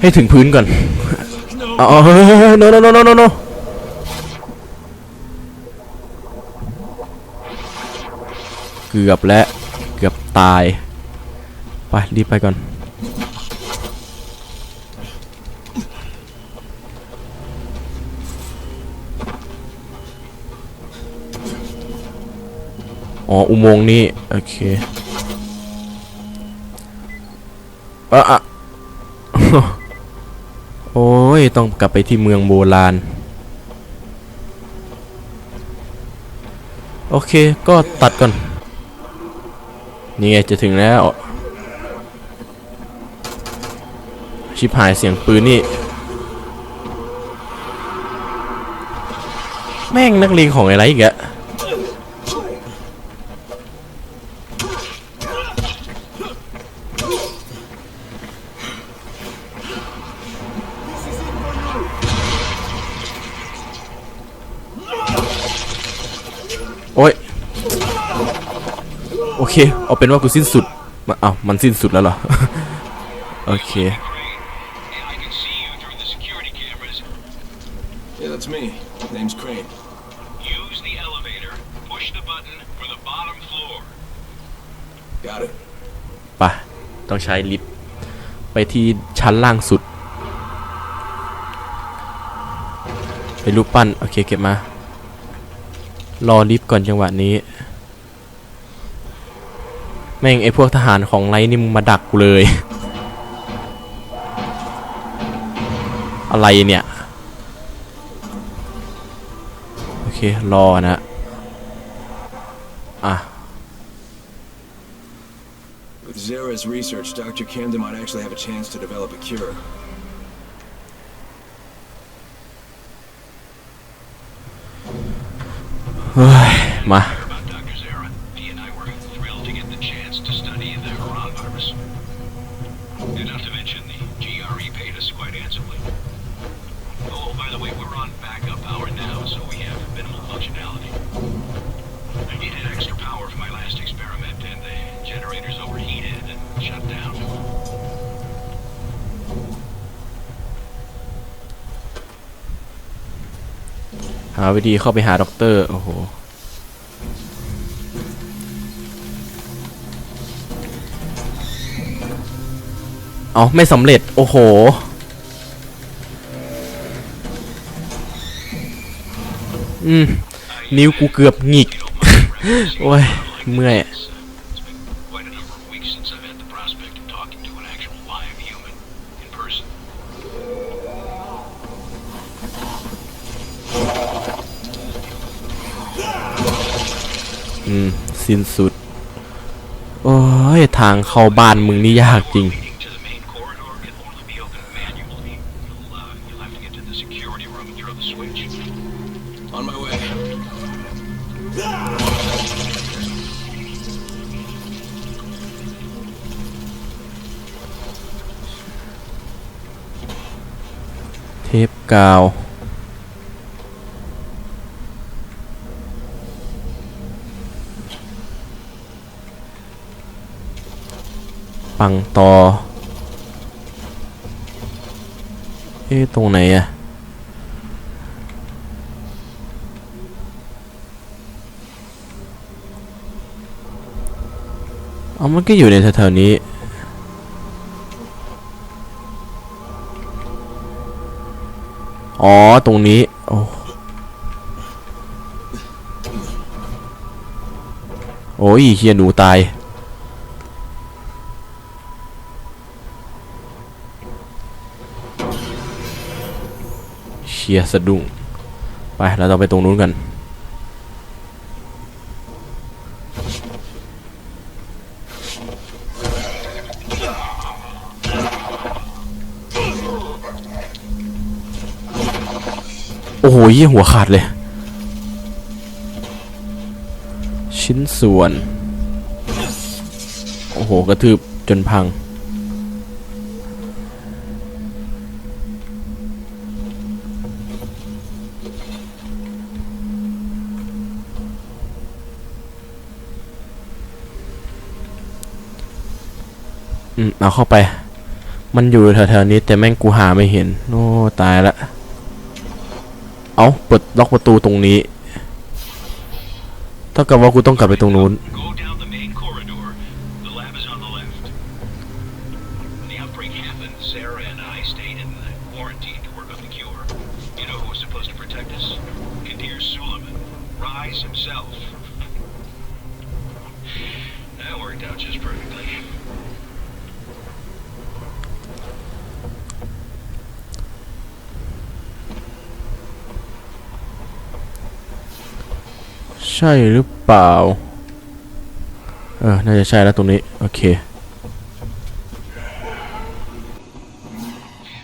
ให้ถึงพื้นก่อนอ๋อเฮ้ยเฮ้ยเฮ้ย no no no no no no เกือบแล้วเกือบตาย ไป รีบไปก่อน อ๋อ อุโมงค์นี่ โอเคอะ อะโอ้ย ต้องกลับไปที่เมืองโบราณ โอเค ก็ตัดก่อน นี่ไงจะถึงแล้ว ชิบหายเสียงปืนนี่ แม่งนักเลงของอะไรอีก เคเอาเป็นว่ากูสิ้นสุดมาเอ้ามันสิ้นสุดแล้วเหรอ โอเค I can see you through the security cameras. Yeah, that's me. Name's Crane. Use the elevator. Push the button for the bottom floor. Got it. ไปต้องใช้ลิฟต์ไปที่ชั้นล่างสุด ไปรูปปั้น โอเคเก็บมา รอลิฟต์ก่อนจังหวะนี้ แม่งไอพวกทหารของไรนี่มึงมาดักกูเลย อะไรเนี่ย โอเค รอนะ อะ With Zara's research, Dr. Camden might actually have a chance to develop a cure. เฮ้ย มา last experiment, and the generators overheated and shut down. หาวิธีเข้าไปหาด็อกเตอร์โอ้โหเอาไม่สำเร็จ โอ้โห อืม นิ้วกูเกือบหงิก โอ้ย เมื่อยอืสิ้นสุด โอ้ย ทางเข้าบ้านมึงนี่ยากจริง ปกาวปังตอ เอ๊ะ ตรงไหนอะเอามันก็อยู่ในแถวๆนี้ อ๋อ ตรงนี้โอ้โอ้ยเฮียหนูตาย เฮียสะดุ้ง ไป เราต้องไปตรงนู้นกัน โอ้โหยี่หัวขาดเลย ชิ้นส่วน โอ้โห กระทืบจนพัง อืม เอาเข้าไป มันอยู่แถวๆนี้แต่แม่งกูหาไม่เห็น โอ้ ตายละ เอาเปิดล็อกประตูตรงนี้เท่ากับว่ากูต้องกลับไปตรงนู้น Go down the main corridor. The ใช่หรือเปล่า เออ น่าจะใช่แล้วตรงนี้ โอเค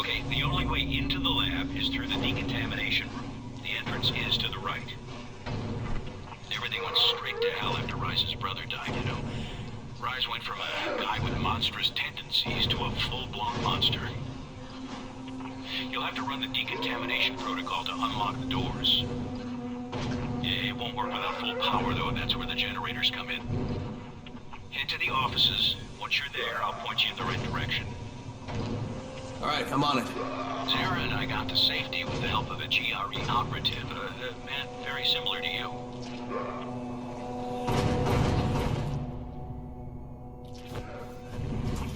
Okay, the only way into the lab is through the decontamination room. The entrance is to the right. Everything went straight to hell after Rise's brother died, you know. Rise went from a guy with monstrous tendencies to a full-blown monster. You'll have to run the decontamination protocol to unlock the doors. Won't work without full power, though. That's where the generators come in. Head to the offices. Once you're there, I'll point you in the right direction. All right, I'm on it. Sarah and I got to safety with the help of a GRE operative, a, a man very similar to you.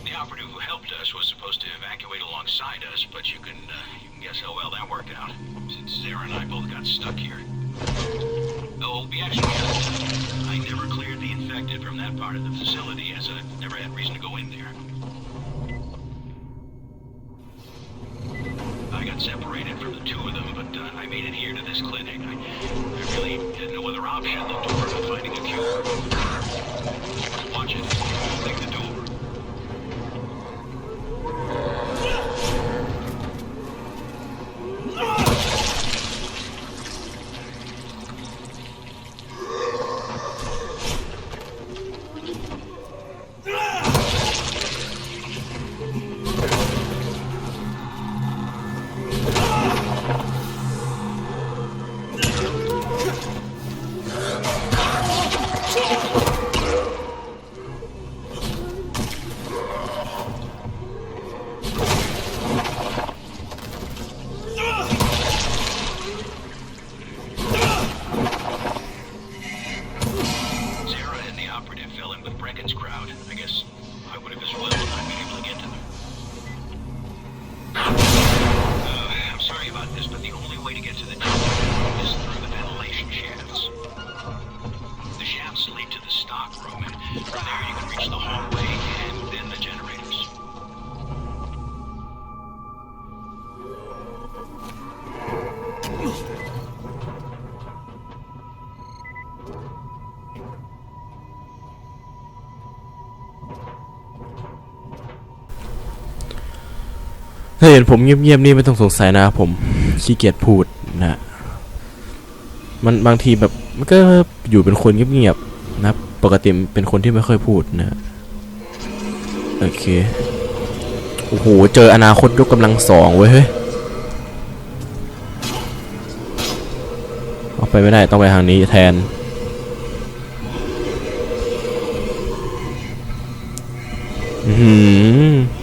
The operative who helped us was supposed to evacuate alongside us, but you can uh, you can guess how well that worked out. Since Sarah and I both got stuck here. I never cleared the infected from that part of the facility, as I never had reason to go in there. I got separated from the two of them, but uh, I made it here to this clinic. I, I really had no other option than to work on finding a cure. ถ้าเห็นผมเงียบๆนี่ไม่ต้องสงสัยนะครับผมขี้เกียจพูดนะมันบางทีแบบมันก็อยู่เป็นคนเงียบๆนะปกติเป็นคนที่ไม่ค่อยพูดนะโอเคโอ้โหเจออนาคตยกกำลังสองเว้ยเฮ้ยเอาไปไม่ได้ต้องไปทางนี้แทนอือ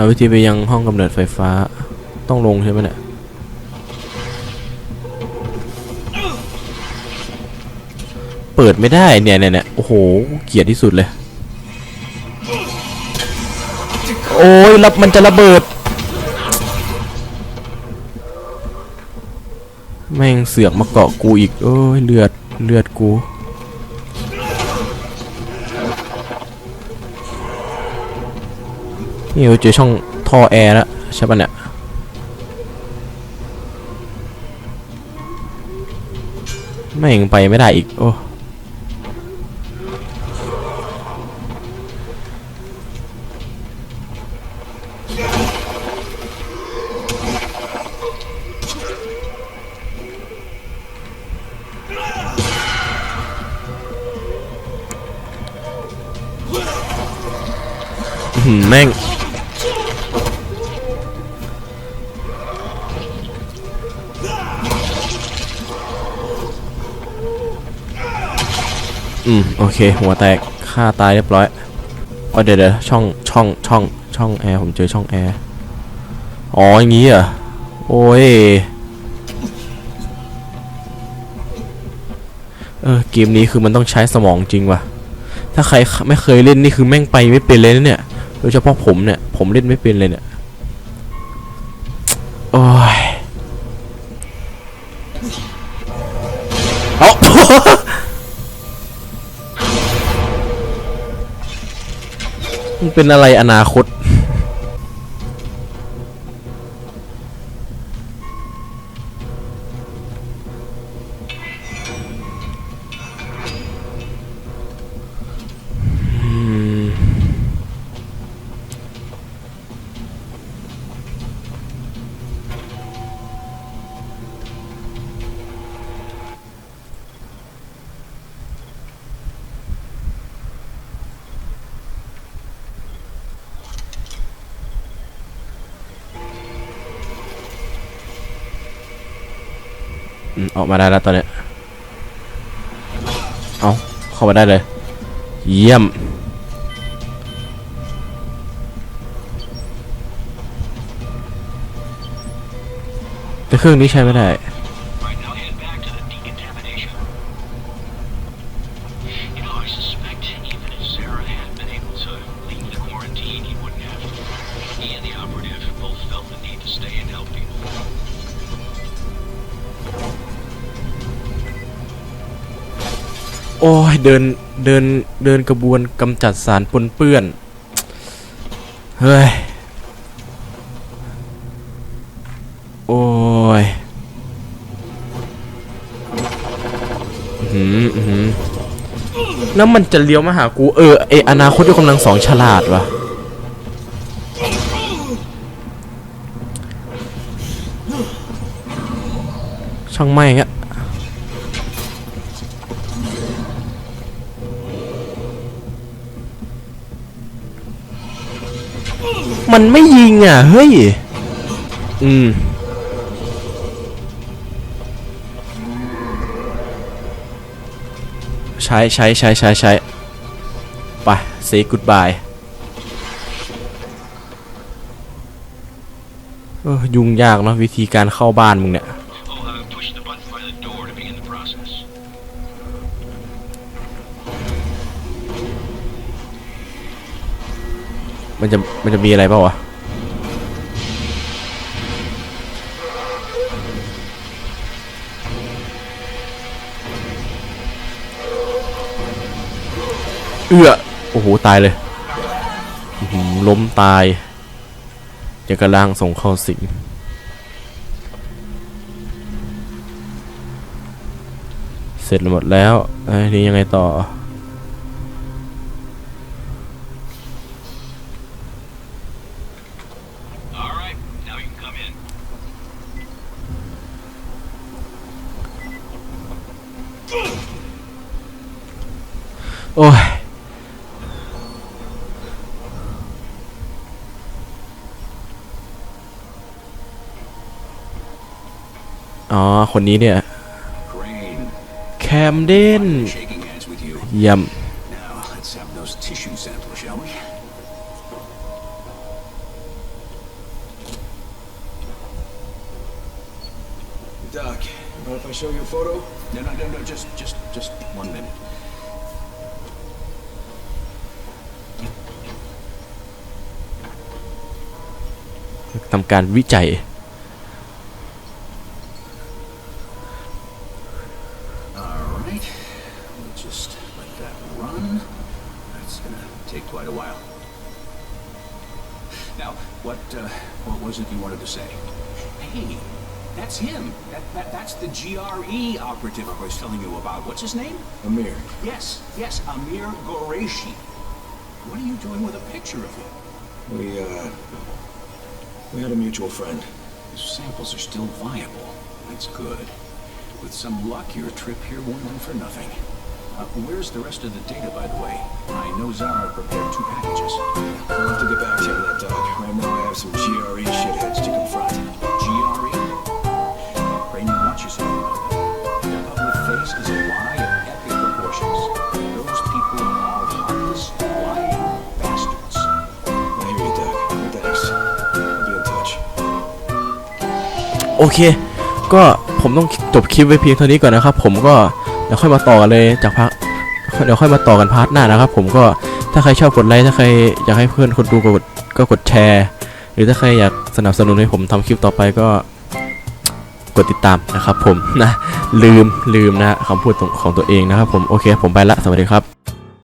าวิธีไปยังห้องกำเนิดไฟฟ้าต้องลงใช่ไหมเนี่ยเปิดไม่ได้เนี่ยเนี่ยเนี่ยโอ้โหเกลียดที่สุดเลย โอ้ยรับมันจะระเบิด แม่งเสือกมาเกาะกูอีก โอ้ยเลือดเลือดกู นี่เราเจอช่องท่อแอร์แล้วใช่ปะเนี่ยแม่งไปไม่ได้อีก โอ้แม่ง อืม โอเค หัวแตกฆ่าตายเรียบร้อยอ๋อเดี๋ยวเดี๋ยวช่องช่องช่องช่องแอร์ผมเจอช่องแอร์อ๋ออย่างงี้เหรอโอ้ยเออเกมนี้คือมันต้องใช้สมองจริงว่ะ ถ้าใครไม่เคยเล่นนี่คือแม่งไปไม่เป็นเลยนะเนี่ย โดยเฉพาะผมเนี่ย ผมเล่นไม่เป็นเลยเนี่ย เป็นอะไรอนาคต อออกมาได้แล้วตอนเนี้ยเอาเข้ามาได้เลย เยี่ยม แต่เครื่องนี้ใช้ไม่ได้ โอ้ยเดินเดินเดินกระบวนกำจัดสารปนเปื้อน เฮ้ย โอ้ยหืออื้อหือแล้วมันจะเลี้ยวมาหากู เออไออนาคตยกกำลังสองฉลาดวะช่างไม่เงอ มันไม่ยิงอะ เฮ้ย อืม ใช้ใช้ใช้ใช้ใช้ไป say goodbye เออยุ่งยากเนาะวิธีการเข้าบ้านมึงเนี่ย มันจะมันจะมีอะไรเปล่าวะเอื้อโอ้โห ตายเลยหือล้มตายจะกระล่างส่งเข้าสิงเสร็จหมดแล้วไอ้นี่ยังไงต่อ อ๋อ คนนี้เนี่ย Crane, แคมเดน shaking hands with you. เยี่ยม Now, let's have those tissue samples, shall we? Doc, mind if I show you a photo? No, no, no, no, just, just, just one minute. ทำการวิจัย What's his name? Amir. Yes, yes, Amir Goreshi. What are you doing with a picture of him? We, uh... We had a mutual friend. The samples are still viable. That's good. With some luck, your trip here won't be for nothing. Uh, where's the rest of the data, by the way? I know Zara prepared two packages. I'll have to get back to you on that, Doc. Right now I have some GRE shitheads to confront. โอเค ก็ผมต้องจบคลิปไว้เพียงเท่านี้ก่อนนะครับ ผมก็เดี๋ยวค่อยมาต่อกันเลยจากพักเดี๋ยวค่อยมาต่อกันพาร์ทหน้านะครับ ผมก็ถ้าใครชอบกดไลค์ถ้าใครอยากให้เพื่อนคนดูกดก็กดแชร์ หรือถ้าใครอยากสนับสนุนให้ผมทำคลิปต่อไปก็กดติดตามนะครับ ผมนะลืมลืมนะคำพูดของตัวเองนะครับ ผมโอเค ผมไปละสวัสดีครับ